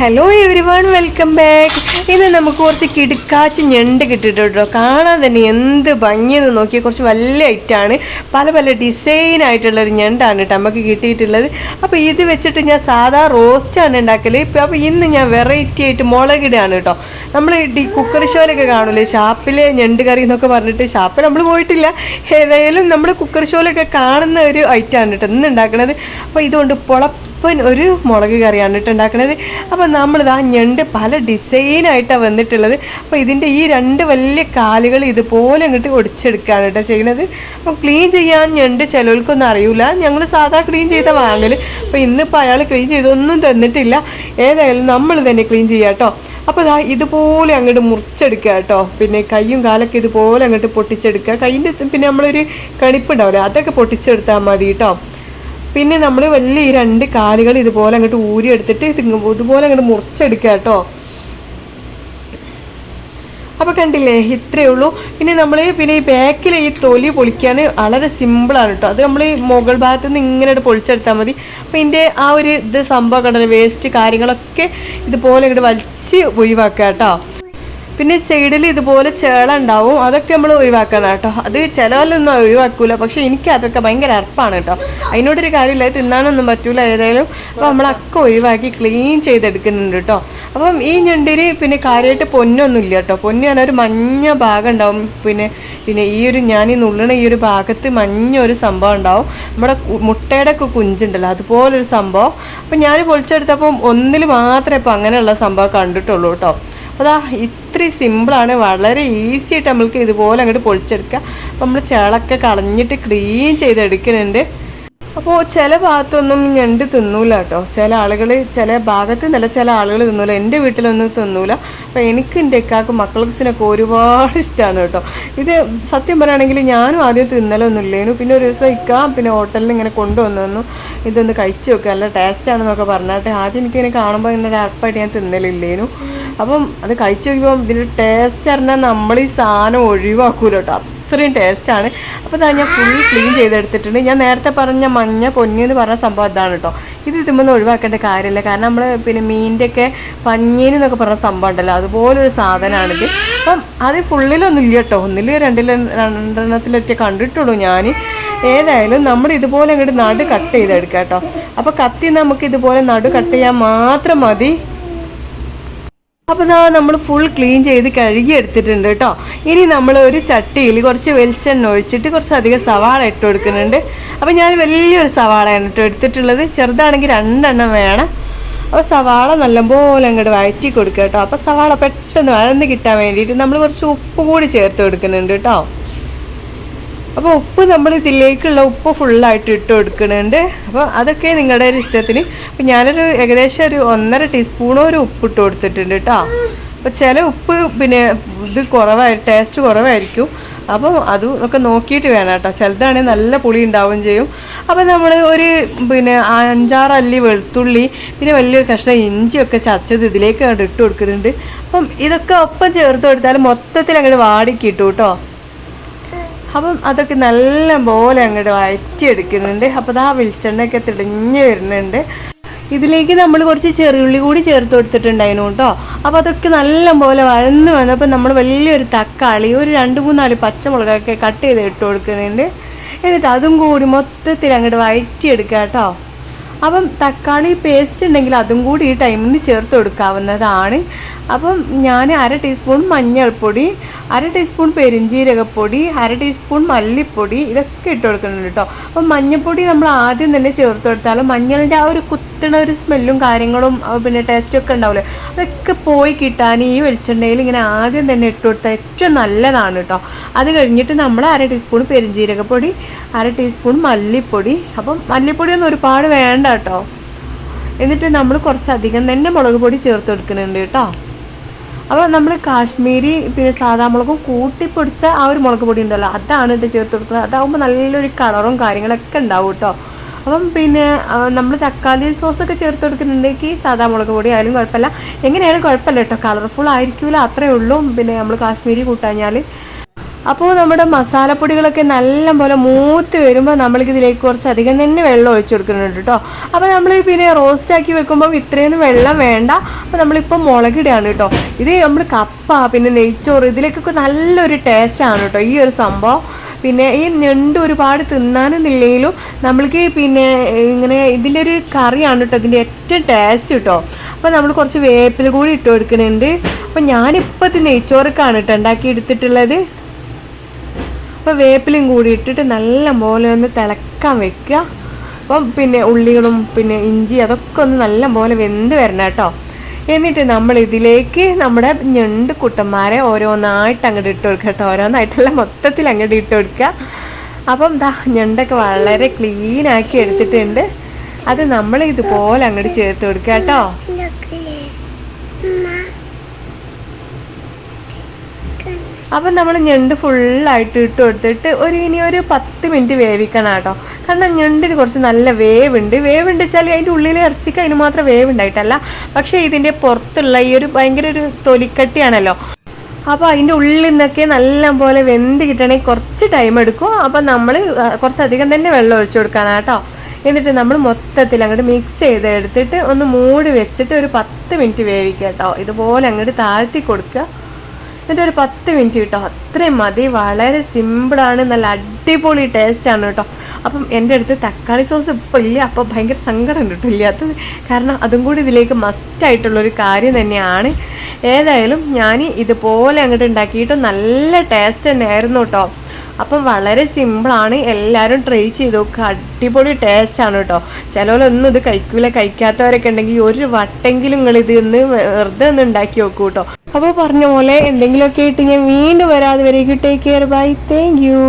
Hello everyone welcome back ഇന്ന് നമുക്ക് കുറച്ച് കിടുക്കാച്ച് ഞണ്ട് കിട്ടിയിട്ടുണ്ട്. കേട്ടോ കാണാൻ തന്നെ എന്ത് ഭംഗിയെന്ന് നോക്കിയാൽ കുറച്ച് വലിയ ഐറ്റാണ് പല പല ഡിസൈൻ ആയിട്ടുള്ള ഒരു ഞണ്ടാണ് കേട്ടോ നമുക്ക് കിട്ടിയിട്ടുള്ളത്. അപ്പോൾ ഇത് വെച്ചിട്ട് ഞാൻ സാധാ റോസ്റ്റാണ് ഉണ്ടാക്കൽ അപ്പോൾ ഇന്ന് ഞാൻ വെറൈറ്റി ആയിട്ട് മുളകിടുകയാണ് കേട്ടോ. നമ്മൾ ഡി കുക്കർ ഷോയിലൊക്കെ കാണൂലേ? ഷാപ്പിലെ ഞണ്ട് കറി എന്നൊക്കെ പറഞ്ഞിട്ട് ഷാപ്പിൽ നമ്മൾ പോയിട്ടില്ല. ഏതായാലും നമ്മൾ കുക്കർ ഷോയിലൊക്കെ കാണുന്ന ഒരു ഐറ്റാണ് കേട്ടോ ഇന്ന് ഉണ്ടാക്കുന്നത് അപ്പോൾ ഇതുകൊണ്ട് പൊള ഇപ്പം ഒരു മുളക് കറിയാണ് കേട്ടോ ഉണ്ടാക്കുന്നത്. അപ്പോൾ നമ്മളിത് ആ ഞണ്ട് പല ഡിസൈനായിട്ടാണ് വന്നിട്ടുള്ളത്. അപ്പോൾ ഇതിന്റെ ഈ രണ്ട് വലിയ കാലുകൾ ഇതുപോലെ അങ്ങോട്ട് ഒടിച്ചെടുക്കുകയാണ് കേട്ടോ ചെയ്യുന്നത്. അപ്പോൾ ക്ലീൻ ചെയ്യാൻ ഞണ്ട് ചിലവർക്കൊന്നും അറിയില്ല ഞങ്ങൾ സാധാ ക്ലീൻ ചെയ്ത വാങ്ങൽ അപ്പോൾ ഇന്നിപ്പോൾ അയാൾ ക്ലീൻ ചെയ്തൊന്നും തന്നിട്ടില്ല. ഏതായാലും നമ്മൾ തന്നെ ക്ലീൻ ചെയ്യാം കേട്ടോ. അപ്പോൾ ഇതാ ഇതുപോലെ അങ്ങോട്ട് മുറിച്ചെടുക്കുക കേട്ടോ. പിന്നെ കൈയും കാലൊക്കെ ഇതുപോലെ അങ്ങോട്ട് പൊട്ടിച്ചെടുക്കുക. കൈന്റെ പിന്നെ നമ്മളൊരു കണിപ്പുണ്ടാവില്ലേ അതൊക്കെ പൊട്ടിച്ചെടുത്താൽ മതി കേട്ടോ. പിന്നെ നമ്മൾ വലിയ ഈ രണ്ട് കാലുകൾ ഇതുപോലെ അങ്ങോട്ട് ഊരി എടുത്തിട്ട് ഇത് ഇതുപോലെ അങ്ങോട്ട് മുറിച്ചെടുക്കുക കേട്ടോ. അപ്പോൾ കണ്ടില്ലേ? ഇത്രയേ ഉള്ളൂ. പിന്നെ നമ്മൾ പിന്നെ ഈ ബാക്കിലെ ഈ തൊലി പൊളിക്കാൻ വളരെ സിമ്പിളാണ് കേട്ടോ. അത് നമ്മൾ ഈ മുകൾ ഭാഗത്ത് നിന്ന് ഇങ്ങനെ പൊളിച്ചെടുത്താൽ മതി. അപ്പോൾ ഇതിന്റെ ആ ഒരു ഇത് സംഭവം കണ്ടല്ലോ വേസ്റ്റ് കാര്യങ്ങളൊക്കെ ഇതുപോലെ ഇങ്ങോട്ട് വലിച്ച് ഒഴിവാക്കുക കേട്ടോ. പിന്നെ സൈഡിൽ ഇതുപോലെ ചേള ഉണ്ടാവും. അതൊക്കെ നമ്മൾ ഒഴിവാക്കണം കേട്ടോ അത് ചിലവല്ലൊന്നും ഒഴിവാക്കൂല. പക്ഷെ എനിക്ക് അതൊക്കെ ഭയങ്കര അർപ്പാണ് കേട്ടോ അതിനോടൊരു കാര്യമില്ല. തിന്നാനൊന്നും പറ്റൂല ഏതായാലും. അപ്പോൾ നമ്മളൊക്കെ ഒഴിവാക്കി ക്ലീൻ ചെയ്തെടുക്കുന്നുണ്ട് കേട്ടോ അപ്പം ഈ ഞണ്ടിന് പിന്നെ കാര്യമായിട്ട് പൊന്നൊന്നും ഇല്ല കേട്ടോ പൊന്ന് പറഞ്ഞാൽ ഒരു മഞ്ഞ ഭാഗം ഉണ്ടാവും. പിന്നെ പിന്നെ ഈ ഒരു ഞാൻ ഈ നുള്ളണ ഈ ഒരു ഭാഗത്ത് മഞ്ഞ ഒരു സംഭവം ഉണ്ടാവും. നമ്മുടെ മുട്ടയുടെ ഒക്കെ കുഞ്ചുണ്ടല്ലോ അതുപോലൊരു സംഭവം. അപ്പം ഞാൻ പൊളിച്ചെടുത്തപ്പം ഒന്നിൽ മാത്രമേ ഇപ്പം അങ്ങനെയുള്ള സംഭവം കണ്ടിട്ടുള്ളൂ കേട്ടോ അതാ ഇത്ര സിമ്പിളാണ് വളരെ ഈസി ആയിട്ട് നമ്മൾക്ക് ഇതുപോലെ അങ്ങോട്ട് പൊളിച്ചെടുക്കുക. അപ്പോൾ നമ്മൾ ചേളൊക്കെ കളഞ്ഞിട്ട് ക്ലീൻ ചെയ്തെടുക്കുന്നുണ്ട്. അപ്പോൾ ചില ഭാഗത്തൊന്നും ഞണ്ട് തിന്നൂല കേട്ടോ. ചില ആളുകൾ ചില ഭാഗത്ത് നല്ല ചില ആളുകൾ തിന്നൂല. എന്റെ വീട്ടിലൊന്നും തിന്നൂല. അപ്പോൾ എനിക്ക് എന്റെ ഇക്കാക്കും മക്കൾസിനൊക്കെ ഒരുപാട് ഇഷ്ടമാണ് കേട്ടോ. ഇത് സത്യം പറയുകയാണെങ്കിൽ ഞാനും ആദ്യം തിന്നലൊന്നും ഇല്ലേനു. പിന്നെ ഒരു ദിവസം ഇക്ക പിന്നെ ഹോട്ടലിൽ ഇങ്ങനെ കൊണ്ടുവന്നു തന്നു. ഇതൊന്ന് കഴിച്ചു നോക്കുക നല്ല ടേസ്റ്റാണെന്നൊക്കെ പറഞ്ഞിട്ട് ആദ്യം എനിക്കിങ്ങനെ കാണുമ്പോൾ ഇങ്ങനെ അറപ്പായിട്ട് ഞാൻ തിന്നലില്ലേനു. അപ്പം അത് കഴിച്ചു നോക്കിയപ്പോൾ ഇതിന്റെ ടേസ്റ്റ് അറിഞ്ഞാൽ നമ്മൾ ഈ സാധനം ഒഴിവാക്കൂല കേട്ടോ. അത്രയും ടേസ്റ്റാണ് അപ്പോൾ ഇതാ ഞാൻ ഫുൾ ക്ലീൻ ചെയ്തെടുത്തിട്ടുണ്ട്. ഞാൻ നേരത്തെ പറഞ്ഞ മഞ്ഞ പൊന്നി എന്ന് പറഞ്ഞ സംഭവം അതാണ് കേട്ടോ. ഇത് ഇതുമ്പോൾ ഒഴിവാക്കേണ്ട കാര്യമില്ല. കാരണം നമ്മൾ പിന്നെ മീനിന്റെ ഒക്കെ പഞ്ഞീന് എന്നൊക്കെ പറഞ്ഞ സംഭവം ഉണ്ടല്ലോ അതുപോലൊരു സാധനമാണിത് അപ്പം അത് ഫുള്ളിലൊന്നും ഇല്ല കേട്ടോ. ഒന്നിൽ രണ്ടിൽ രണ്ടെണ്ണത്തിലൊക്കെ കണ്ടിട്ടുള്ളൂ ഞാൻ. ഏതായാലും നമ്മൾ ഇതുപോലെ അങ്ങോട്ട് നടു കട്ട് ചെയ്തെടുക്കാം കേട്ടോ. അപ്പോൾ കത്തി നമുക്ക് ഇതുപോലെ നടു കട്ട് ചെയ്യാൻ മാത്രം മതി. അപ്പോൾ ഇതാ നമ്മൾ ഫുൾ ക്ലീൻ ചെയ്ത് കഴുകി എടുത്തിട്ടുണ്ട് കേട്ടോ. ഇനി നമ്മൾ ഒരു ചട്ടിയിൽ കുറച്ച് വെളിച്ചെണ്ണ ഒഴിച്ചിട്ട് കുറച്ച് അധികം സവാള ഇട്ട് കൊടുക്കുന്നുണ്ട്. അപ്പോൾ ഞാൻ വലിയൊരു സവാളയാണ് കേട്ടോ എടുത്തിട്ടുള്ളത്. ചെറുതാണെങ്കിൽ രണ്ടെണ്ണം വേണം. അപ്പോൾ സവാള നല്ലപോലെ അങ്ങോട്ട് വഴറ്റി കൊടുക്കുക കേട്ടോ. അപ്പോൾ സവാള പെട്ടെന്ന് വഴന്ന് കിട്ടാൻ വേണ്ടിയിട്ട് നമ്മൾ കുറച്ച് ഉപ്പ് കൂടി ചേർത്ത് കൊടുക്കുന്നുണ്ട് കേട്ടോ. അപ്പോൾ ഉപ്പ് നമ്മൾ ഇതിലേക്കുള്ള ഉപ്പ് ഫുള്ളായിട്ട് ഇട്ട് കൊടുക്കുന്നുണ്ട്. അപ്പോൾ അതൊക്കെ നിങ്ങളുടെ ഒരു ഇഷ്ടത്തിന്. അപ്പോൾ ഞാനൊരു ഏകദേശം ഒരു ഒന്നര ടീസ്പൂണോ ഒരു ഉപ്പ് ഇട്ട് കൊടുത്തിട്ടുണ്ട് കേട്ടോ അപ്പോൾ ചില ഉപ്പ് പിന്നെ ഇത് കുറവായി ടേസ്റ്റ് കുറവായിരിക്കും. അപ്പം അതും ഒക്കെ നോക്കിയിട്ട് വേണം കേട്ടോ ചിലതാണെങ്കിൽ നല്ല പുളി ഉണ്ടാവുകയും ചെയ്യും. അപ്പം നമ്മൾ ഒരു പിന്നെ അഞ്ചാറ് അല്ലി വെളുത്തുള്ളി പിന്നെ വലിയൊരു കഷ്ണം ഇഞ്ചിയൊക്കെ ചച്ചത് ഇതിലേക്ക് ഇട്ട് കൊടുക്കുന്നുണ്ട്. അപ്പം ഇതൊക്കെ ഒപ്പം ചേർത്ത് കൊടുത്താൽ മൊത്തത്തിൽ അങ്ങോട്ട് വാടി കിട്ടും കേട്ടോ അപ്പം അതൊക്കെ നല്ല പോലെ അങ്ങോട്ട് വഴറ്റിയെടുക്കുന്നുണ്ട്. അപ്പോൾ ആ വെളിച്ചെണ്ണയൊക്കെ തിളഞ്ഞ് വരുന്നുണ്ട്. ഇതിലേക്ക് നമ്മൾ കുറച്ച് ചെറിയുള്ളി കൂടി ചേർത്ത് കൊടുത്തിട്ടുണ്ടായിരുന്നു കേട്ടോ. അപ്പോൾ അതൊക്കെ നല്ല പോലെ വഴന്ന് വന്നപ്പോൾ നമ്മൾ വലിയൊരു തക്കാളി ഒരു രണ്ട് മൂന്നാൽ പച്ചമുളകൊക്കെ കട്ട് ചെയ്ത് ഇട്ട് കൊടുക്കുന്നുണ്ട്. എന്നിട്ട് അതും കൂടി മൊത്തത്തിൽ അങ്ങോട്ട് വഴറ്റിയെടുക്കുക കേട്ടോ. അപ്പം തക്കാളി പേസ്റ്റ് ഉണ്ടെങ്കിൽ അതും കൂടി ഈ ടൈമിൽ ചേർത്ത് കൊടുക്കാവുന്നതാണ്. അപ്പം ഞാൻ അര ടീസ്പൂൺ മഞ്ഞൾപ്പൊടി അര ടീസ്പൂൺ പെരിഞ്ജീരകപ്പൊടി അര ടീസ്പൂൺ മല്ലിപ്പൊടി ഇതൊക്കെ ഇട്ട് കൊടുക്കുന്നുണ്ട് കേട്ടോ. അപ്പം മഞ്ഞൾപ്പൊടി നമ്മൾ ആദ്യം തന്നെ ചേർത്ത് കൊടുത്താലും മഞ്ഞളിന്റെ ആ ഒരു കുത്തണ ഒരു സ്മെല്ലും കാര്യങ്ങളും പിന്നെ ടേസ്റ്റും ഒക്കെ ഉണ്ടാവില്ലേ അതൊക്കെ പോയി കിട്ടാൻ ഈ വെളിച്ചെണ്ണയിൽ ഇങ്ങനെ ആദ്യം തന്നെ ഇട്ട് കൊടുത്താൽ ഏറ്റവും നല്ലതാണ് കേട്ടോ. അത് കഴിഞ്ഞിട്ട് നമ്മൾ അര ടീസ്പൂൺ പെരിഞ്ജീരകപ്പൊടി അര ടീസ്പൂൺ മല്ലിപ്പൊടി. അപ്പം മല്ലിപ്പൊടിയൊന്നും ഒരുപാട് വേണ്ട കേട്ടോ. എന്നിട്ട് നമ്മൾ കുറച്ചധികം തന്നെ മുളക് പൊടി ചേർത്ത് കൊടുക്കുന്നുണ്ട് കേട്ടോ. അപ്പോൾ നമ്മൾ കാശ്മീരി പിന്നെ സാധാ മുളകും കൂട്ടിപ്പൊടിച്ച ആ ഒരു മുളക് പൊടി ഉണ്ടല്ലോ അതാണ് ഇട്ട് ചേർത്ത് കൊടുക്കുന്നത്. അതാവുമ്പോൾ നല്ലൊരു കളറും കാര്യങ്ങളൊക്കെ ഉണ്ടാവും കേട്ടോ. അപ്പം പിന്നെ നമ്മൾ തക്കാളി സോസൊക്കെ ചേർത്ത് കൊടുക്കുന്നുണ്ടെങ്കിൽ സാധാ മുളക് പൊടി ആയാലും കുഴപ്പമില്ല. എങ്ങനെയായാലും കുഴപ്പമില്ല കേട്ടോ. കളർഫുൾ ആയിരിക്കില്ല അത്രേ ഉള്ളൂ. പിന്നെ നമ്മൾ കാശ്മീരി കൂട്ടാഞ്ഞാൽ അപ്പോൾ നമ്മുടെ മസാലപ്പൊടികളൊക്കെ നല്ലപോലെ മൂത്ത് വരുമ്പോൾ നമ്മൾക്ക് ഇതിലേക്ക് കുറച്ച് അധികം തന്നെ വെള്ളം ഒഴിച്ചു കൊടുക്കുന്നുണ്ട് കേട്ടോ. അപ്പോൾ നമ്മൾ പിന്നെ റോസ്റ്റാക്കി വെക്കുമ്പോൾ ഇത്രയൊന്നും വെള്ളം വേണ്ട. അപ്പോൾ നമ്മളിപ്പോൾ മുളകിടുകയാണ് കേട്ടോ. ഇത് നമ്മൾ കപ്പ പിന്നെ നെയ്ച്ചോറ് ഇതിലേക്കൊക്കെ നല്ലൊരു ടേസ്റ്റാണ് കേട്ടോ ഈ ഒരു സംഭവം. പിന്നെ ഈ ഞണ്ട് ഒരുപാട് തിന്നാനെന്നില്ലെങ്കിലും നമ്മൾക്ക് പിന്നെ ഇങ്ങനെ ഇതിന്റെ ഒരു കറിയാണ് കേട്ടോ ഇതിന്റെ ഏറ്റവും ടേസ്റ്റ് കേട്ടോ അപ്പോൾ നമ്മൾ കുറച്ച് വേപ്പിൽ കൂടി ഇട്ട് കൊടുക്കുന്നുണ്ട്. അപ്പോൾ ഞാനിപ്പോൾ ഇത് നെയ്ച്ചോറൊക്കെയാണ് കേട്ടോ ഉണ്ടാക്കി എടുത്തിട്ടുള്ളത്. അപ്പോൾ വേപ്പിലും കൂടി ഇട്ടിട്ട് നല്ല പോലെ ഒന്ന് തിളക്കാൻ വെക്കുക. അപ്പം പിന്നെ ഉള്ളികളും പിന്നെ ഇഞ്ചി അതൊക്കെ ഒന്ന് നല്ല പോലെ വെന്ത് വരണം കേട്ടോ എന്നിട്ട് നമ്മൾ ഇതിലേക്ക് നമ്മുടെ ഞണ്ട് കുട്ടന്മാരെ ഓരോന്നായിട്ട് അങ്ങോട്ട് ഇട്ട് കൊടുക്കുക കേട്ടോ. ഓരോന്നായിട്ടല്ല മൊത്തത്തിൽ അങ്ങോട്ട് ഇട്ട് കൊടുക്കുക. അപ്പം ദാ ഞണ്ടൊക്കെ വളരെ ക്ലീൻ ആക്കി എടുത്തിട്ടുണ്ട്. അത് നമ്മൾ ഇതുപോലെ അങ്ങോട്ട് ചേർത്ത് കൊടുക്കുക കേട്ടോ. അപ്പം നമ്മൾ ഞണ്ട് ഫുള്ളായിട്ട് ഇട്ട് കൊടുത്തിട്ട് ഒരു ഇനി ഒരു പത്ത് മിനിറ്റ് വേവിക്കണം കേട്ടോ. കാരണം ഞണ്ടിന് കുറച്ച് നല്ല വേവുണ്ട്. വേവുണ്ട് വെച്ചാൽ അതിന്റെ ഉള്ളിലെ ഇറച്ചിക്ക് അതിന് മാത്രം വേവുണ്ടായിട്ടല്ല. പക്ഷേ ഇതിന്റെ പുറത്തുള്ള ഈ ഒരു ഭയങ്കര ഒരു തൊലിക്കട്ടിയാണല്ലോ. അപ്പോൾ അതിന്റെ ഉള്ളിൽ നിന്നൊക്കെ നല്ല പോലെ വെന്ത് കിട്ടണമെങ്കിൽ കുറച്ച് ടൈം എടുക്കും. അപ്പം നമ്മൾ കുറച്ചധികം തന്നെ വെള്ളം ഒഴിച്ചു കൊടുക്കാനാണ് കേട്ടോ. എന്നിട്ട് നമ്മൾ മൊത്തത്തിൽ അങ്ങോട്ട് മിക്സ് ചെയ്ത് എടുത്തിട്ട് ഒന്ന് മൂടി വെച്ചിട്ട് ഒരു പത്ത് മിനിറ്റ് വേവിക്കാം കേട്ടോ. ഇതുപോലെ അങ്ങോട്ട് താഴ്ത്തി കൊടുക്കുക. എന്നിട്ട് ഒരു പത്ത് മിനിറ്റ് കിട്ടും. അത്രയും മതി. വളരെ സിമ്പിളാണ് നല്ല അടിപൊളി ടേസ്റ്റാണ് കേട്ടോ. അപ്പം എന്റെ അടുത്ത് തക്കാളി സോസ് ഇപ്പോൾ ഇല്ല. അപ്പോൾ ഭയങ്കര സങ്കടം കേട്ടോ. ഇല്ലാത്തത് കാരണം അതും കൂടി ഇതിലേക്ക് മസ്റ്റായിട്ടുള്ളൊരു കാര്യം തന്നെയാണ്. ഏതായാലും ഞാൻ ഇതുപോലെ അങ്ങോട്ട് ഉണ്ടാക്കിയിട്ട് നല്ല ടേസ്റ്റ് തന്നെയായിരുന്നു കേട്ടോ. അപ്പം വളരെ സിമ്പിളാണ് എല്ലാവരും ട്രൈ ചെയ്ത് നോക്കുക അടിപൊളി ടേസ്റ്റാണ് കേട്ടോ ചിലവരൊന്നും ഇത് കഴിക്കൂല. കഴിക്കാത്തവരൊക്കെ ഉണ്ടെങ്കിൽ ഒരു വട്ടെങ്കിലും നിങ്ങൾ ഇത് ഒന്ന് വെറുതെ ഒന്ന് ഉണ്ടാക്കി നോക്കൂ കേട്ടോ അപ്പോൾ പറഞ്ഞ പോലെ എന്തെങ്കിലുമൊക്കെ ആയിട്ട് ഞാൻ വീണ്ടും വരാതെ വരെ take care bye thank you